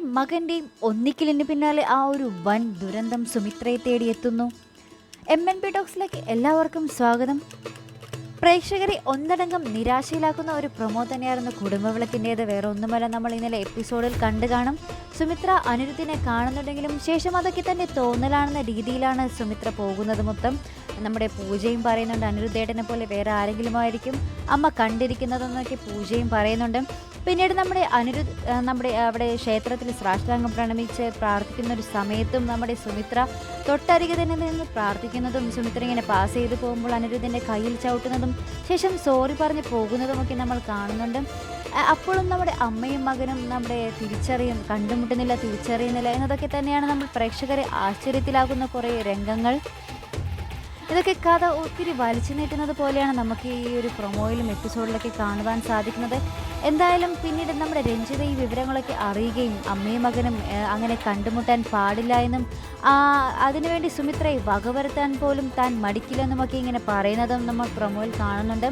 മകന്റെയും ഒന്നിക്കലിന് പിന്നാലെ ആ ഒരു വൻ ദുരന്തം സുമിത്രയെ തേടിയെത്തുന്നു എം എൻ പി ടോക്സിലേക്ക് എല്ലാവർക്കും സ്വാഗതം. പ്രേക്ഷകരെ ഒന്നടങ്കം നിരാശയിലാക്കുന്ന ഒരു പ്രൊമോ തന്നെയായിരുന്നു കുടുംബവിളക്കിന്റേത് വേറെ ഒന്നുമല്ല നമ്മൾ ഇന്നലെ എപ്പിസോഡിൽ കണ്ടു കാണും. സുമിത്ര അനിരുദ്ധിനെ കാണുന്നുണ്ടെങ്കിലും ശേഷം അതൊക്കെ തന്നെ തോന്നലാണെന്ന രീതിയിലാണ് സുമിത്ര പോകുന്നത് മൊത്തം. നമ്മുടെ പൂജയും പറയുന്നുണ്ട് അനിരുദ്ധേട്ടനെ പോലെ വേറെ ആരെങ്കിലും ആയിരിക്കും അമ്മ കണ്ടിരിക്കുന്നതെന്നൊക്കെ പൂജയും പറയുന്നുണ്ട്. പിന്നീട് നമ്മുടെ അനിരുദ്ധ് നമ്മുടെ അവിടെ ക്ഷേത്രത്തിൽ സാഷ്ടാംഗം പ്രണമിച്ച് പ്രാർത്ഥിക്കുന്ന ഒരു സമയത്തും നമ്മുടെ സുമിത്ര തൊട്ടരികെ തന്നെ നിന്ന് പ്രാർത്ഥിക്കുന്നതും സുമിത്ര ഇങ്ങനെ പാസ് ചെയ്ത് പോകുമ്പോൾ അനിരുദ്ധിന്റെ കയ്യിൽ ചവിട്ടുന്നതും ശേഷം സോറി പറഞ്ഞ് പോകുന്നതുമൊക്കെ നമ്മൾ കാണുന്നുണ്ട്. അപ്പോഴും നമ്മുടെ അമ്മയും മകനും നമ്മുടെ തിരിച്ചറിയും കണ്ടുമുട്ടുന്നില്ല തിരിച്ചറിയുന്നില്ല എന്നതൊക്കെ തന്നെയാണ് നമ്മൾ പ്രേക്ഷകരെ ആശ്ചര്യത്തിലാകുന്ന കുറേ രംഗങ്ങൾ. ഇതൊക്കെ കഥ ഒത്തിരി വലിച്ചു നീട്ടുന്നത് പോലെയാണ് നമുക്ക് ഈ ഒരു പ്രൊമോയിലും എപ്പിസോഡിലൊക്കെ കാണുവാൻ സാധിക്കുന്നത്. എന്തായാലും പിന്നീട് നമ്മുടെ രഞ്ജിത ഈ വിവരങ്ങളൊക്കെ അറിയുകയും അമ്മയും മകനും അങ്ങനെ കണ്ടുമുട്ടാൻ പാടില്ല എന്നും അതിനുവേണ്ടി സുമിത്രയെ വകവരുത്താൻ പോലും താൻ മടിക്കില്ലെന്നുമൊക്കെ ഇങ്ങനെ പറയുന്നതും നമ്മൾ പ്രൊമോയിൽ കാണുന്നുണ്ട്.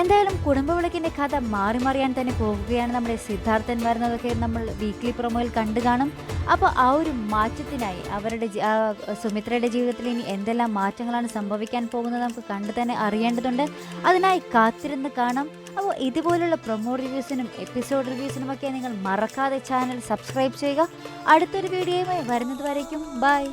എന്തായാലും കുടുംബവിളക്കിന്റെ കഥ മാറി മറിയാൻ തന്നെ പോകുകയാണ് നമ്മുടെ സിദ്ധാർത്ഥൻ വരുന്നതൊക്കെ നമ്മൾ വീക്ക്ലി പ്രൊമോയിൽ കണ്ടു കാണും. അപ്പോൾ ആ ഒരു മാറ്റത്തിനായി അവരുടെ സുമിത്രയുടെ ജീവിതത്തിൽ ഇനി എന്തെല്ലാം മാറ്റങ്ങളാണ് സംഭവിക്കാൻ പോകുന്നത് നമുക്ക് കണ്ടു തന്നെ അറിയേണ്ടതുണ്ട്. അതിനായി കാത്തിരുന്ന് കാണാം. അപ്പോൾ ഇതുപോലുള്ള പ്രൊമോ റിവ്യൂസിനും എപ്പിസോഡ് റിവ്യൂസിനും ഒക്കെ നിങ്ങൾ മറക്കാതെ ചാനൽ സബ്സ്ക്രൈബ് ചെയ്യുക. അടുത്തൊരു വീഡിയോയുമായി വരുന്നത് വരയ്ക്കും. ബൈ